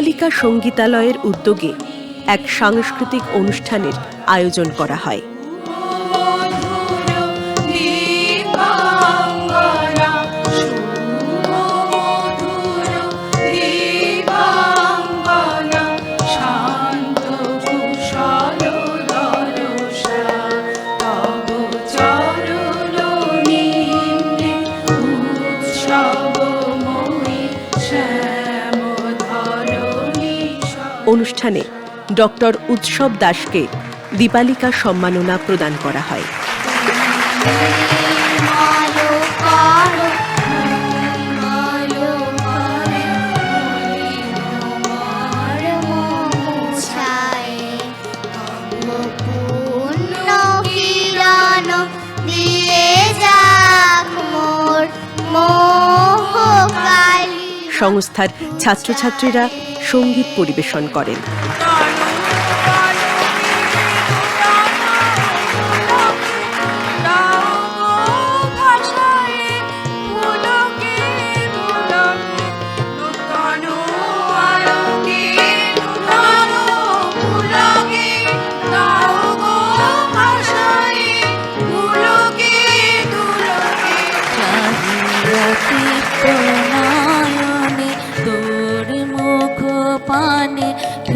দীপালিকা সঙ্গীতালয়ের উদ্যোগে এক সাংস্কৃতিক অনুষ্ঠানের আয়োজন করা হয়। অনুষ্ঠানে ডক্টর উৎসব দাসকে দীপালিকা সম্মাননা প্রদান করা হয়। সংস্থার ছাত্রছাত্রীরা সংগীত পরিবেশন করেন।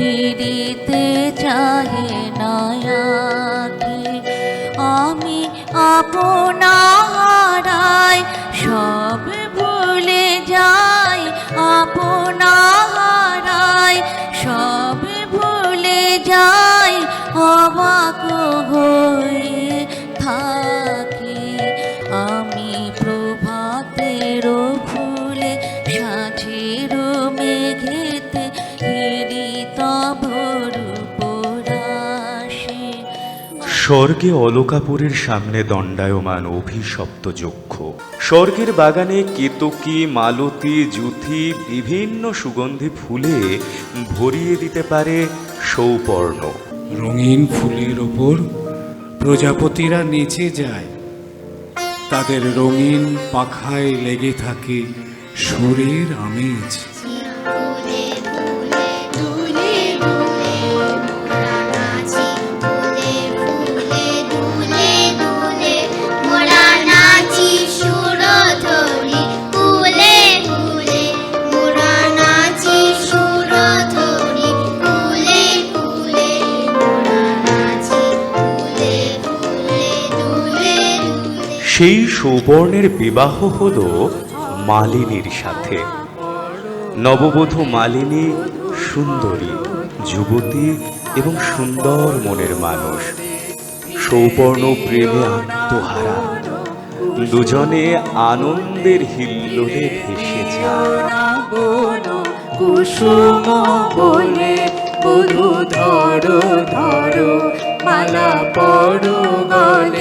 你的。স্বর্গে অলকাপুরের সামনে দণ্ডায়মান অভিশপ্ত যক্ষ। স্বর্গের বাগানে কেতকী, মালতী জুথি বিভিন্ন সুগন্ধি ফুলে ভরিয়ে দিতে পারে সৌপর্ণ। রঙিন ফুলের ওপর প্রজাপতিরা নেচে যায়। তাদের রঙিন পাখায় লেগে থাকে সুরের আমেজ। সেই সৌবর্ণের বিবাহ হল মালিনীর সাথে। নববধূ মালিনী সুন্দরী, যুবতী এবং সুন্দর মনের মানুষ। সৌপর্ণ প্রেমে আত্মহারা। দুজনে আনন্দের হিল্লোলে ভেসে যায়। মালা গলে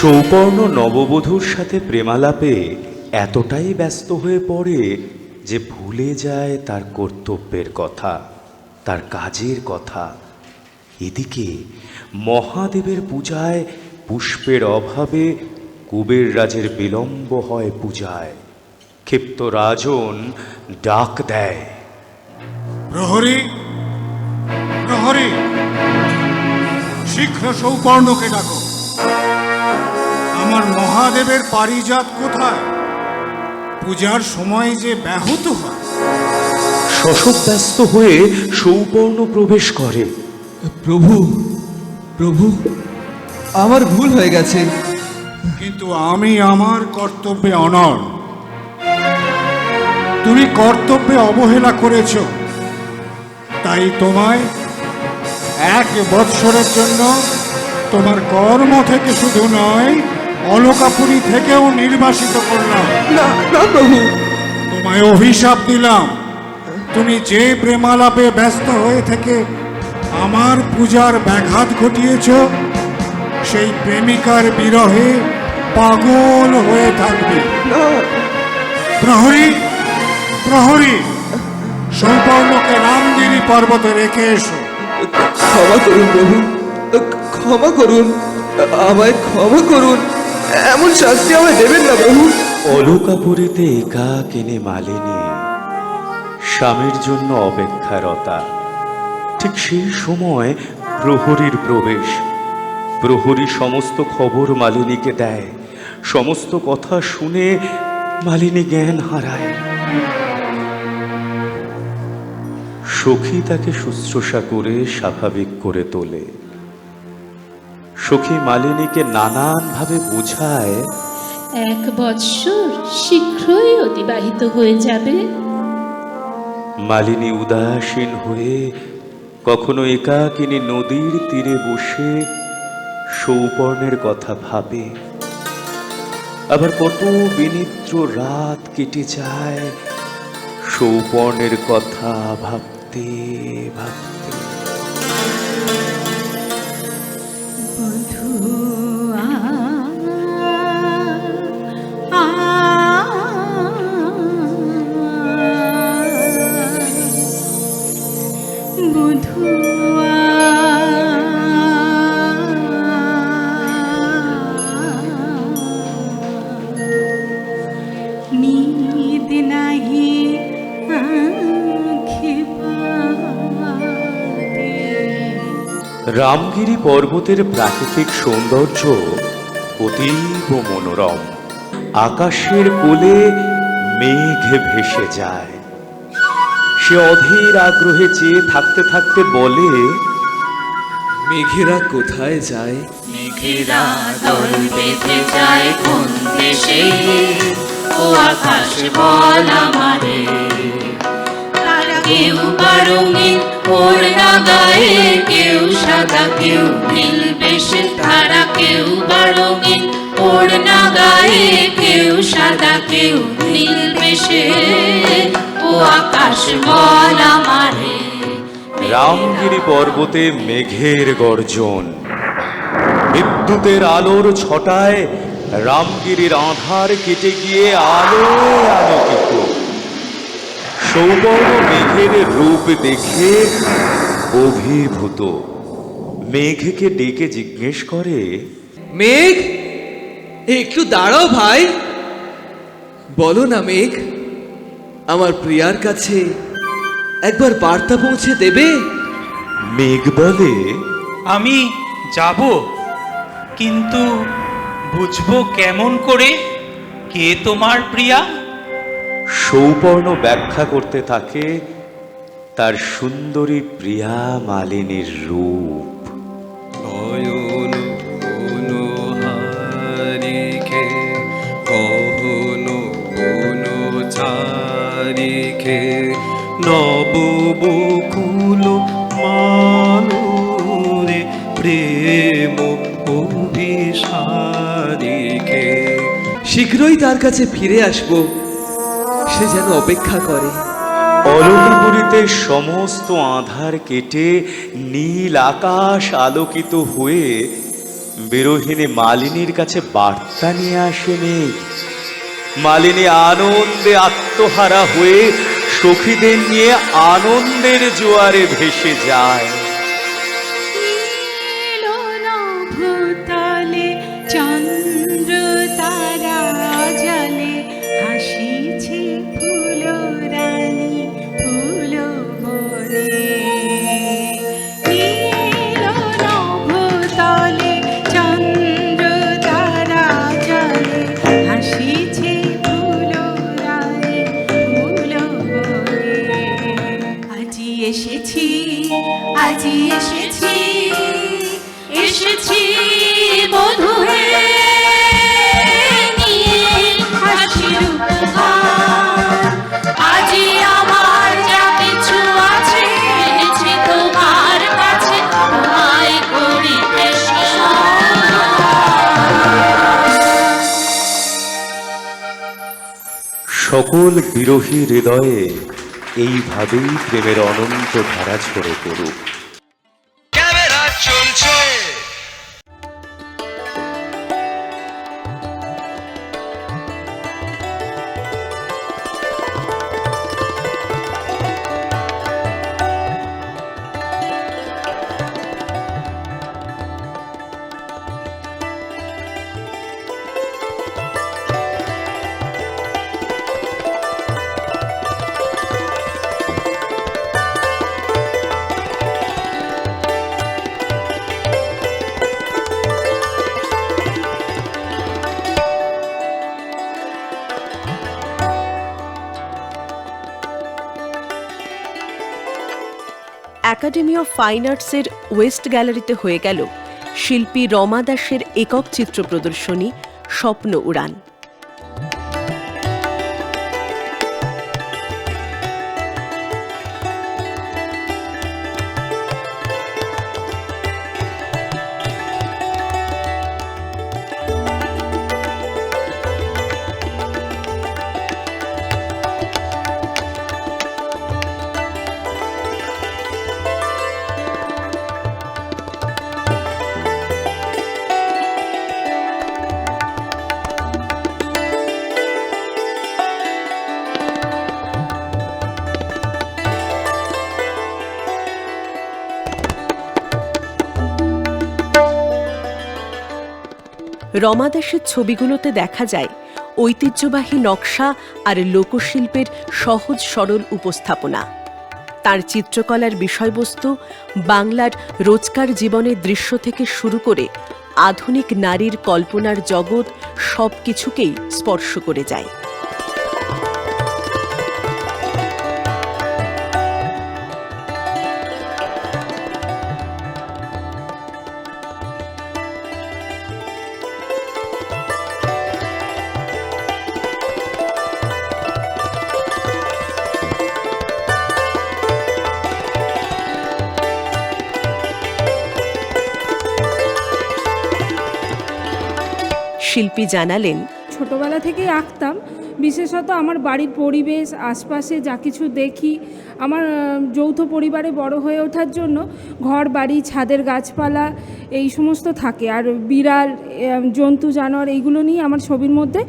সৌপর্ণ নববধূর সাথে প্রেমালাপে এতটাই ব্যস্ত হয়ে পড়ে যে ভুলে যায় তার কর্তব্যের কথা, তার কাজের কথা। এদিকে মহাদেবের পূজায় পুষ্পের অভাবে কুবের রাজের বিলম্ব হয় পূজায়। ক্ষিপ্ত রাজন ডাক দেয়। প্রহরী প্রহরী, শীঘ্র সৌপর্ণকে ডাকো। মহাদেবের পারিজাত কোথায়? পূজার সময় যে ব্যাহত হয়। শশব ব্যস্ত হয়ে সৌপর্ণ প্রবেশ করে। প্রভু প্রভু আমার ভুল হয়ে গেছে। কিন্তু আমি আমার কর্তব্যে অনড়। তুমি কর্তব্যে অবহেলা করেছ। তাই তোমায় এক বৎসরের জন্য তোমার কর্ম থেকে শুধু নয় অলকাপুরী থেকেও নির্বাসিত করলাম। না না প্রভু। তোমায় অভিশাপ দিলাম। তুমি যে প্রেমালাপে ব্যস্ত হয়ে থেকে আমার পূজার ব্যাঘাত ঘটিয়েছ সেই প্রেমিকার বিরহে পাগল হয়ে থাকবে। প্রহরী প্রহরী সৌপর্ণকে রামগিরি পর্বতে রেখে এসো। ক্ষমা করুন প্রভু। ক্ষমা করুন আমায় ক্ষমা করুন। এমন শাস্তি আমায় দেবেন না প্রভু অলকাপুরীতে একা কিনে মালিনী স্বামীর জন্য অপেক্ষারতা। ঠিক সেই সময় প্রহরীর প্রবেশ। প্রহরী সমস্ত খবর মালিনীকে দেয়। সমস্ত কথা শুনে মালিনী জ্ঞান হারায়। সখী তাকে শুশ্রূষা করে স্বাভাবিক করে তোলে। সখী মালিনীকে নানানভাবে বোঝায়। এক বৎসর শীঘ্রই অতিবাহিত হয়ে যাবে। মালিনী উদাসীন হয়ে কখনো একাকিনী নদীর তীরে বসে সৌপর্ণের কথা ভাবে। আবার কত বিনিদ্র রাত কেটে যায় সৌপর্ণের কথা ভাবতে ভাবতে। রামগিরি পর্বতের প্রাকৃতিক সৌন্দর্য অতীব মনোরম। আকাশের কোলে মেঘ ভেসে যায়। সে অধীর আগ্রহে চেয়ে থাকতে থাকতে বলে মেঘেরা কোথায় যায়? মেঘেরা দল বেঁধে যায় কোন দেশে? ও আকাশ বল আমারে কেউ বা ওড়না গায়ে কেউ সাদা, কেউ নীল, বেশে তারা কেউ বা রঙিন ওড়না গায়ে কেউ সাদা, কেউ নীল, বেশে ও আকাশ বল আমারে। রামগিরি পর্বতে মেঘের গর্জন। বিদ্যুতের আলোর ছটায় রামগিরির আধার কেটে গিয়ে আলো আলোকিত। সৌবর্ণ মেঘের রূপ দেখে অভিভূত। মেঘকে ডেকে জিজ্ঞেস করে মেঘ? একটু দাঁড়াও ভাই। বলো না মেঘ আমার প্রিয়ার কাছে একবার বার্তা পৌঁছে দেবে? মেঘ বলে আমি যাব কিন্তু বুঝব কেমন করে? কে তোমার প্রিয়া? সৌপর্ণ ব্যাখ্যা করতে থাকে তার সুন্দরী প্রিয়া মালিনীর রূপ। নয়ন অনুহারিকে কহন চারিখে নব বকুল মানুরে প্রেম অভিসারিকে শীঘ্রই তার কাছে ফিরে আসব। সে যেন অপেক্ষা করে। অলকাপুরীতে সমস্ত আধার কেটে নীল আকাশ আলোকিত হয়ে বিরোহিনী মালিনীর কাছে বার্তা নিয়ে আসেনি। মালিনী আনন্দে আত্মহারা হয়ে সখীদের নিয়ে আনন্দের জোয়ারে ভেসে যায়। সকল বিরোহী হৃদয়ে এইভাবেই প্রেমের অনন্ত ধারা ছড়ে পড়ুক। একাডেমি অফ ফাইন আর্টসের ওয়েস্ট গ্যালারিতে হয়ে গেল শিল্পী রমা দাসের একক চিত্র প্রদর্শনী, স্বপ্ন উড়ান। রমা দাসের ছবিগুলোতে দেখা যায় ঐতিহ্যবাহী নকশা আর লোকশিল্পের সহজ সরল উপস্থাপনা। তার চিত্রকলার বিষয়বস্তু বাংলার রোজকার জীবনের দৃশ্য থেকে শুরু করে আধুনিক নারীর কল্পনার জগৎ সব কিছুকেই স্পর্শ করে যায়। শিল্পী জানালেন, ছোটবেলা থেকেই আঁকতাম, বিশেষত আমার বাড়ির পরিবেশ, আশপাশে যা কিছু দেখি, আমার যৌথ পরিবারে বড় হয়ে ওঠার জন্য ঘর, বাড়ি, ছাদের গাছপালা, এই সমস্ত থাকে। আর বিড়াল জন্তু, জানোয়ার, এইগুলো নিয়ে আমার ছবির মধ্যে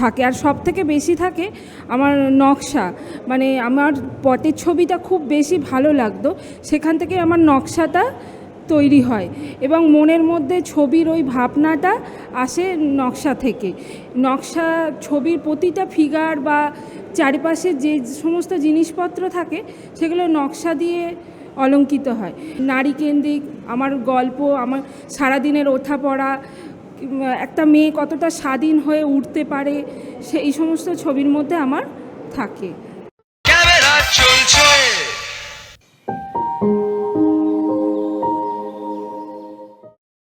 থাকে। আর সব থেকে বেশি থাকে আমার নকশা। মানে আমার পটের ছবিটা খুব বেশি ভালো লাগতো। সেখান থেকে আমার নকশাটা তৈরি হয় এবং মনের মধ্যে ছবির ওই ভাবনাটা আসে নকশা থেকে। নকশা, ছবির প্রতিটা ফিগার বা চারিপাশে যে সমস্ত জিনিসপত্র থাকে, সেগুলো নকশা দিয়ে অলঙ্কিত হয়। নারী কেন্দ্রিক, আমার গল্প, আমার সারাদিনের ওঠা পড়া একটা মেয়ে কতটা স্বাধীন হয়ে উঠতে পারে সেই সমস্ত ছবির মধ্যে আমার থাকে। চলছে